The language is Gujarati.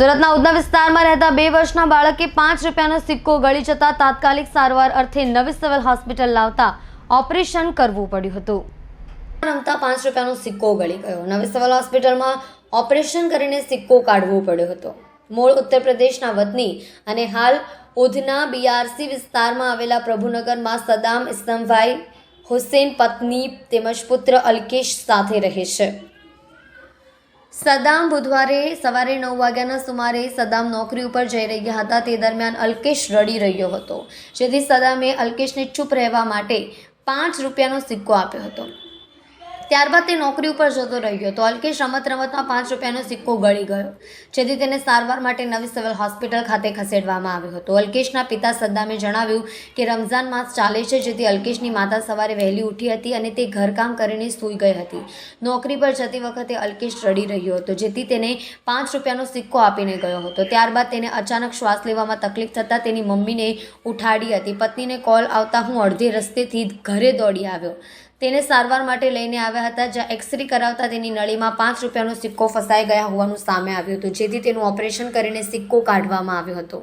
સુરતના ઉધના વિસ્તારમાં રહેતા બે વર્ષના બાળકે પાંચ રૂપિયાનો સિક્કો ગળી જતા તાત્કાલિક સારવાર અર્થે નવી સિવિલ હોસ્પિટલ લાવતા ઓપરેશન કરવું પડ્યું હતું. રમતા પાંચ રૂપિયાનો સિક્કો ગળી ગયો. નવી સિવિલ હોસ્પિટલમાં ઓપરેશન કરીને સિક્કો કાઢવો પડ્યો હતો. મૂળ ઉત્તર પ્રદેશના વતની અને હાલ ઉધના બીઆરસી વિસ્તારમાં આવેલા પ્રભુનગરમાં સદામ ઇસ્લામભાઈ હુસેન પત્ની તેમજ પુત્ર અલ્કેશ સાથે રહે છે. સદામ બુધવારે સવારે નવ વાગ્યાના સુમારે સદામ નોકરી ઉપર જઈ રહ્યા હતા. તે દરમિયાન અલ્કેશ રડી રહ્યો હતો. જેથી સદામે અલ્કેશને ચૂપ રહેવા માટે પાંચ રૂપિયાનો સિક્કો આપ્યો હતો. ત્યારબાદ તે નોકરી ઉપર જતો રહ્યો તો અલ્કેશ રમત રમતમાં પાંચ રૂપિયાનો સિક્કો ગળી ગયો. જેથી તેને સારવાર માટે નવી સિવિલ હોસ્પિટલ ખાતે ખસેડવામાં આવ્યો હતો. અલ્કેશના પિતા સદ્દામે જણાવ્યું કે રમઝાન માસ ચાલે છે, જેથી અલ્કેશની માતા સવારે વહેલી ઉઠી હતી અને તે ઘરકામ કરીને સૂઈ ગઈ હતી. નોકરી પર જતી વખતે અલ્કેશ રડી રહ્યો હતો, જેથી તેને પાંચ રૂપિયાનો સિક્કો આપીને ગયો હતો. ત્યારબાદ તેને અચાનક શ્વાસ લેવામાં તકલીફ થતાં તેની મમ્મીને ઉઠાડી હતી. પત્નીને કોલ આવતા હું અડધે રસ્તેથી ઘરે દોડી આવ્યો. તેને સારવાર માટે લઈને આવ્યા હતા, જ્યાં એક્સરે કરાવતા તેની નળીમાં પાંચ રૂપિયાનો સિક્કો ફસાઈ ગયા હોવાનું સામે આવ્યું હતું, જેથી તેનું ઓપરેશન કરીને સિક્કો કાઢવામાં આવ્યો હતો.